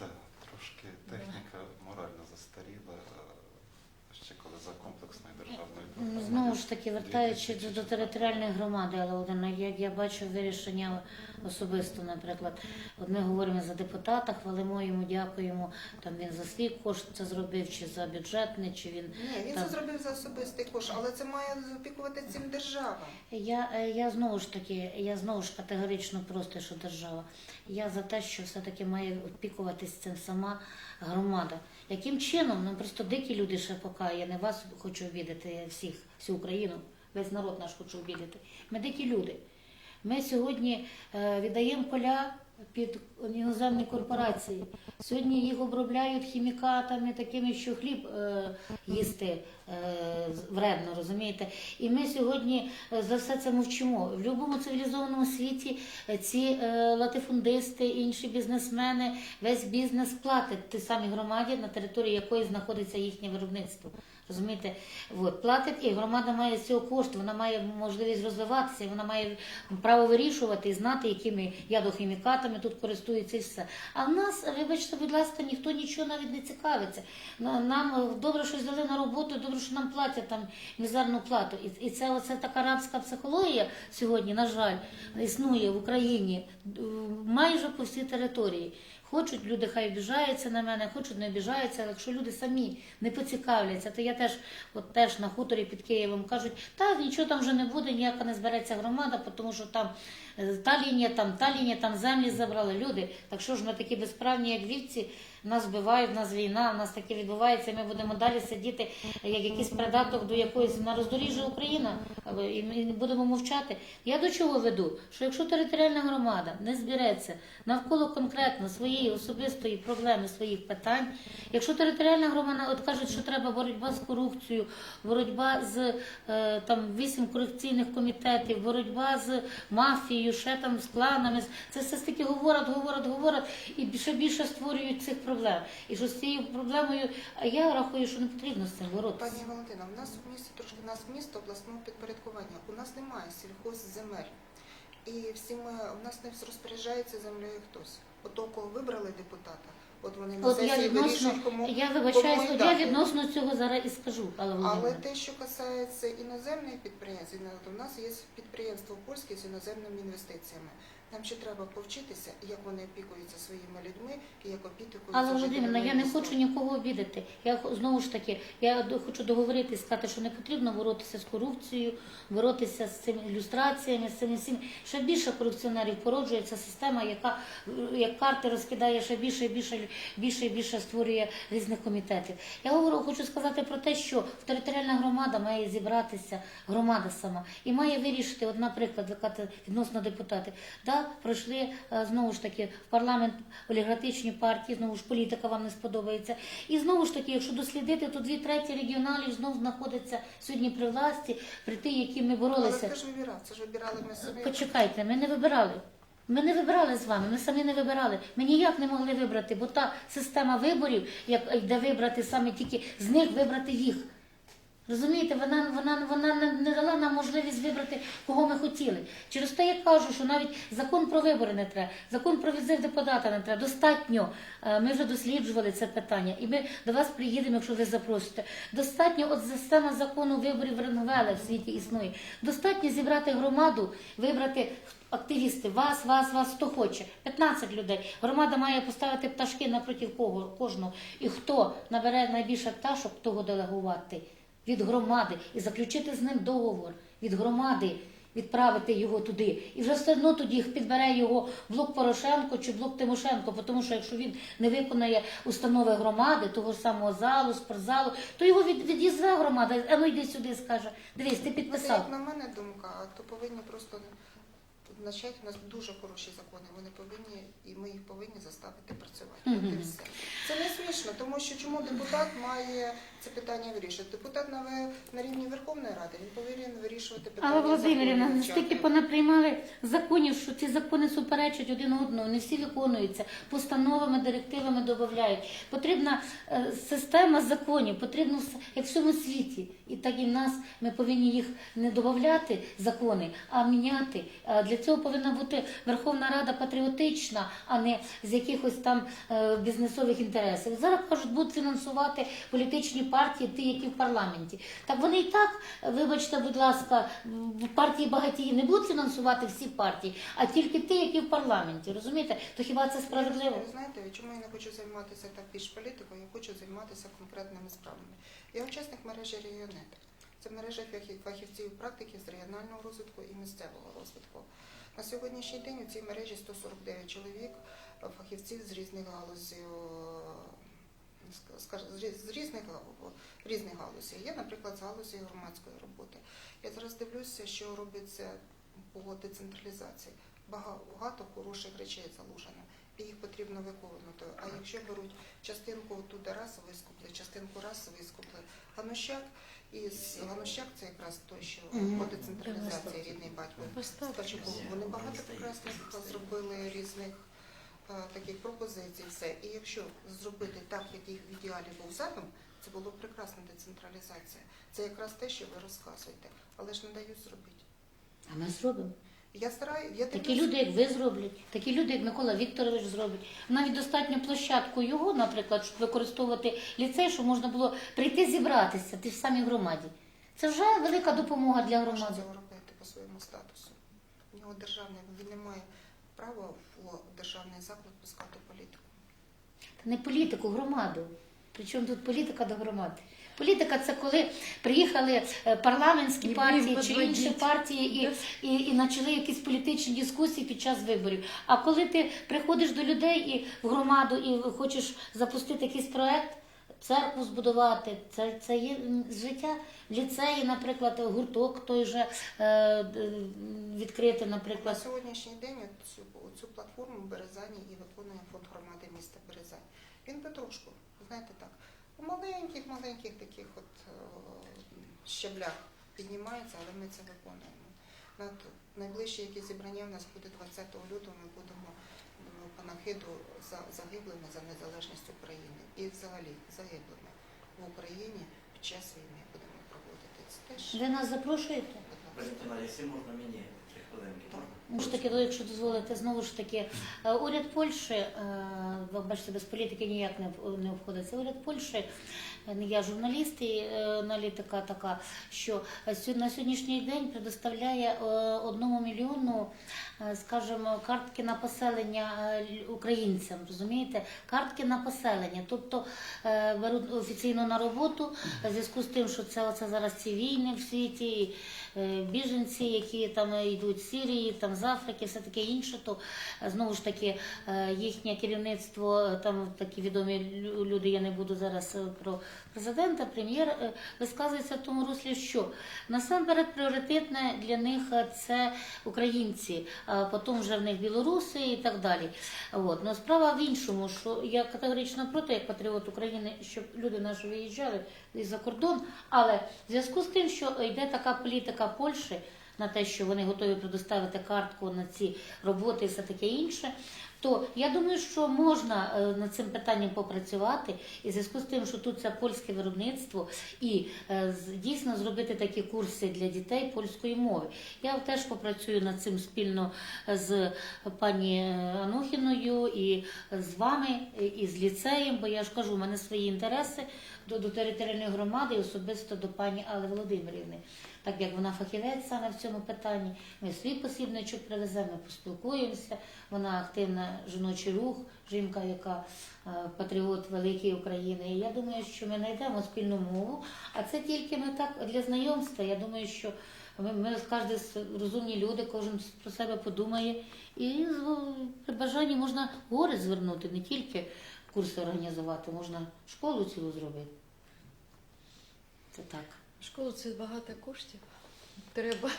Да, трошки техніка морально застаріла, ще коли за комплексної державної Ну. Знову ж таки, вертаючи до, до територіальної громади, але Володимир, як я бачу вирішення особисто, наприклад, от ми говоримо за депутата, хвалимо йому, дякуємо. Там він за свій кошт це зробив, чи за бюджетний, чи він Ні, він там. це зробив за особистий кошт, але це має опікувати цим держава. Я, е, я знову ж таки, я знову ж категорично просто, що держава. Я за те, що все-таки має опікуватись цим сама громада. Яким чином? Ну просто дикі люди ще поки, я не вас хочу обідати, всіх, всю Україну, весь народ наш хочу обідати. Ми дикі люди. Ми сьогодні е, віддаємо поля під іноземні корпорації. Сьогодні їх обробляють хімікатами, такими, що хліб е, їсти е, вредно, розумієте? І ми сьогодні е, за все це мовчимо. В будь-якому цивілізованому світі е, ці латифундисти, інші бізнесмени, весь бізнес платить тій самій громаді, на території якої знаходиться їхнє виробництво. Розумієте, От, платить і громада має з цього кошти, вона має можливість розвиватися, вона має право вирішувати і знати, якими ядохімікатами тут користуються і все. А в нас, вибачте, будь ласка, ніхто нічого навіть не цікавиться. Нам добре, що взяли на роботу, добре, що нам платять там мізерну плату. І, і це оце така рабська психологія сьогодні, на жаль, існує в Україні е, майже по всій території. Хочуть люди, хай обіжаються на мене, хочуть не обіжаються, якщо люди самі не поцікавляться, то я теж, от теж на хуторі під Києвом кажуть, так нічого там вже не буде, ніяка не збереться громада, тому що там е, та лінія, там та лінія, там землі забрали люди. Так що ж ми такі безправні, як вівці, нас вбивають, в нас війна, у нас таке відбувається, ми будемо далі сидіти як якийсь придаток до якоїсь на роздоріжжя Україна, і ми будемо мовчати. Я до чого веду? Що якщо територіальна громада не збереться навколо конкретно своєї особистої проблеми, своїх питань, якщо територіальна громада от кажуть, що треба боротьба з корупцією, боротьба з е, там вісім корупційних комітетів, боротьба з мафією, ще там з кланами, це все стільки говорять, говорять, говорять, і ще більше створюють цих проблем. І що з цією проблемою я рахую, що не потрібно з цим боротися. Пані Валентина, у нас в місті трошки у нас місто обласного підпорядкування. У нас немає сільхозземель. І всі ми у нас не розпоряджається землею хтось. От того, кого вибрали депутата, от вони на От я сесії відносно, вирішують, кому я вибачаюсь, кому от я віддати. відносно цього зараз і скажу, але Але Володимир. те, що касається іноземних підприємств, то в нас є підприємство польське з іноземними інвестиціями. Нам ще треба повчитися, як вони опікуються своїми людьми і як опікуються Але Володимирна, я не хочу нікого обідати. Я знову ж таки, я хочу договорити сказати, що не потрібно боротися з корупцією, боротися з цими ілюстраціями, з цим всім. Ще більше корупціонерів породжується система, яка як карти розкидає ще більше і більше, більше і більше створює різних комітетів. Я говорю, хочу сказати про те, що територіальна громада має зібратися, громада сама, і має вирішити, от, наприклад, відносно депутатів. Да, пройшли е, знову ж таки в парламент олігархічні партії, знову ж політика вам не сподобається. І знову ж таки, якщо дослідити, то дві треті регіоналів знову знаходяться сьогодні при власті, при тих, які ми Але боролися. це ж вибирав, це ж вибирали ми самі. Почекайте, ми не вибирали. Ми не вибирали з вами, ми самі не вибирали. Ми ніяк не могли вибрати, бо та система виборів, як йде вибрати саме тільки з них вибрати їх. Розумієте, вона, вона, вона не, дала нам можливість вибрати, кого ми хотіли. Через те я кажу, що навіть закон про вибори не треба, закон про відзив депутата не треба. Достатньо. е, Ми вже досліджували це питання, і ми до вас приїдемо, якщо ви запросите. Достатньо, от система закону виборів Реновела в світі існує. Достатньо зібрати громаду, вибрати активісти, вас, вас, вас, хто хоче. 15 людей. Громада має поставити пташки напроти кого, кожного. І хто набере найбільше пташок, того делегувати від громади і заключити з ним договор від громади. Відправити його туди, і вже все одно тоді підбере його блок Порошенко чи блок Тимошенко, тому що якщо він не виконає установи громади, того ж самого залу, спортзалу, то його від, відізве громада. А ну йди сюди, скаже. Дивись, ти Це підписав. як на мене думка, то повинні просто начать у нас дуже хороші закони. Вони повинні, і ми їх повинні заставити працювати. От і все. Це не смішно, тому що чому депутат має це питання вирішити? Депутат на, ви- на рівні Верховної Ради він повинен вирішувати питання. Але Володимирівна, законів, настільки понаприймали законів, що ці закони суперечать один одному, не всі виконуються, постановами, директивами додають. Потрібна е, система законів, потрібно як в всьому світі. І так і в нас ми повинні їх не додати закони, а міняти. Для цього повинна бути Верховна Рада патріотична, а не з якихось там е, бізнесових інтересів. Зараз кажуть, будуть фінансувати політичні партії, ті, які в парламенті. Так вони і так, вибачте, будь ласка, в партії багатії не будуть фінансувати всі партії, а тільки ті, які в парламенті. Розумієте? То хіба це справедливо? Ви знаєте, чому я не хочу займатися так більш політикою, я хочу займатися конкретними справами. Я учасник мережі Регіонет. Це мережа фахівців практики з регіонального розвитку і місцевого розвитку. На сьогоднішній день у цій мережі 149 чоловік, фахівців з різних галузей, е, з різних, різних галузей. Є, наприклад, з галузі громадської роботи. Я зараз дивлюся, що робиться по децентралізації. Багато хороших речей заложено, і їх потрібно виконувати. А якщо беруть частинку туди раз вискупли, частинку раз вискупли. Ганущак із Ганущак це якраз той, що по децентралізації рідний батько. Скачуков. Вони багато прекрасних зробили різних таких пропозицій. Все. І якщо зробити так, як їх в ідеалі був задум, це було прекрасна децентралізація. Це якраз те, що ви розказуєте, але ж не дають зробити. А ми зробимо. Я стараю, я Такі люди, як ви зроблять, такі люди, як Микола Вікторович зробить. Навіть достатньо площадку його, наприклад, щоб використовувати ліцей, щоб можна було прийти зібратися в ж самій громаді. Це вже велика допомога для громади. цього робити по своєму статусу. У нього державний, він не має права в державний заклад пускати політику. Та не політику, громаду. Причому тут політика до громади. Політика це коли приїхали е, парламентські партії чи інші партії і, і, і почали якісь політичні дискусії під час виборів. А коли ти приходиш до людей і в громаду і хочеш запустити якийсь проект, церкву збудувати, це, це є життя. Ліцеї, наприклад, гурток той же е, відкрити, На сьогоднішній день цю, цю платформу Березані і виконує фонд громади міста Березань. Він потрошку, знаєте так, у маленьких, маленьких таких от е, щаблях піднімається, але ми це виконуємо. На найближче яке зібрання в нас буде 20 лютого. Ми будемо панахиду за загиблими за незалежність України і взагалі загиблими в Україні під час війни будемо проводити. Це теж Ви нас запрошуєте? Якщо можна мені три хвилинки, можна? Ж таки, якщо дозволите, знову ж таки, е, уряд Польщі, е, ви бачите, без політики ніяк не в- обходиться. Уряд Польщі, е, я журналіст і аналітика така, що на сьогоднішній день предоставляє одному мільйону, скажімо, картки на поселення українцям, розумієте? Картки на поселення. Тобто беруть офіційно на роботу в зв'язку з тим, що це оце зараз ці війни в світі. Біженці, які там йдуть з Сирії, там з Африки, все таке інше, то е, знову ж таки е, їхнє керівництво, е, там такі відомі лю- люди, я не буду зараз про президента, прем'єр, висказується в тому руслі, що насамперед пріоритетне для них це українці, а потім вже в них білоруси і так далі. От. Но справа в іншому, що я категорично проти, як патріот України, щоб люди наші виїжджали за кордон, але в зв'язку з тим, що йде така політика Польщі на те, що вони готові предоставити картку на ці роботи і все таке інше, то я думаю, що можна е, над цим питанням попрацювати і в зв'язку з тим, що тут це польське виробництво, і е, дійсно зробити такі курси для дітей польської мови. Я теж попрацюю над цим спільно з пані Анохіною і з вами, і з ліцеєм, бо я ж кажу, у мене свої інтереси до, до територіальної громади і особисто до пані Алли Володимирівни. Так як вона фахівець саме в цьому питанні, ми свій посібничок привеземо, поспілкуємося. Вона активна жіночий рух, жінка, яка е, патріот великої України. І я думаю, що ми знайдемо спільну мову. А це тільки ми так для знайомства. Я думаю, що ми, ми кожен розумні люди, кожен про себе подумає. І при бажанні можна гори звернути, не тільки курси організувати, можна школу цілу зробити. Це так. Школу це багато коштів. Треба.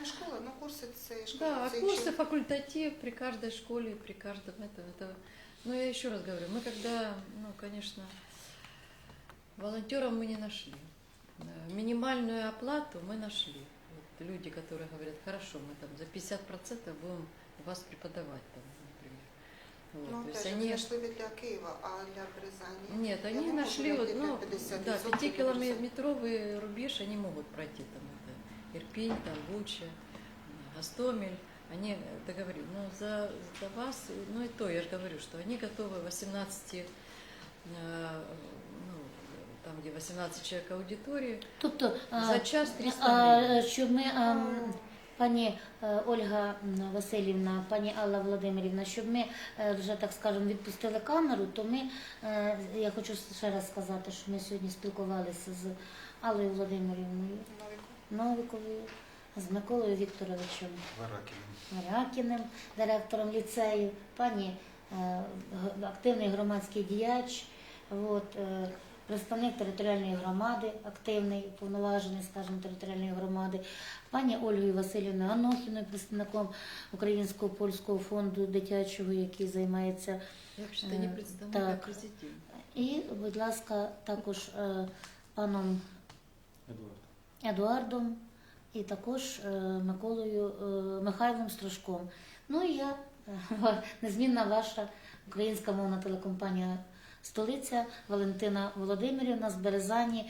ну, школа, ну курси це школа. Да, це курсы, якщо- факультатив при каждой школе, при каждом этом. Это... Но я еще раз говорю, мы когда, ну, конечно, волонтеров мы не нашли. Э, Минимальную оплату мы нашли. Вот люди, которые говорят, хорошо, мы там за 50% будем вас преподавать там, например. Вот, Ну, то есть теж они... знайшли ви для Києва, а для Березані? Нет, Я они не можу нашли вот, знайти ну, 50% да, Березані. пятикилометровый рубеж они могут пройти там это Ирпень, там Буча, Гастомель, Они э, договорились. Ну, за, за вас, ну и то, я же говорю, что они готовы 18, э, ну, там, где 18 человек аудитории, Тобто, а, за час 300 а, гривен. щоб ми, а, м, пані е, Ольга Васильівна, пані Алла Володимирівна, щоб ми е, вже так скажемо відпустили камеру, то ми, е, я хочу ще раз сказати, що ми сьогодні спілкувалися з Аллою Володимирівною. Новиковою, з Миколою Вікторовичем Варакіним. Марякіним, директором ліцею, пані активний громадський діяч, от, представник територіальної громади, активний, повноважений, скажімо, територіальної громади, пані Ольгою Васильівною Анохіною, представником Українського польського фонду дитячого, який займається. Представник, так. президент. І, будь ласка, також е, паном Едуардом і також е, Миколою е, Михайлом Страшком. Ну і я, е, незмінна ваша українська мовна телекомпанія Столиця Валентина Володимирівна з Березані.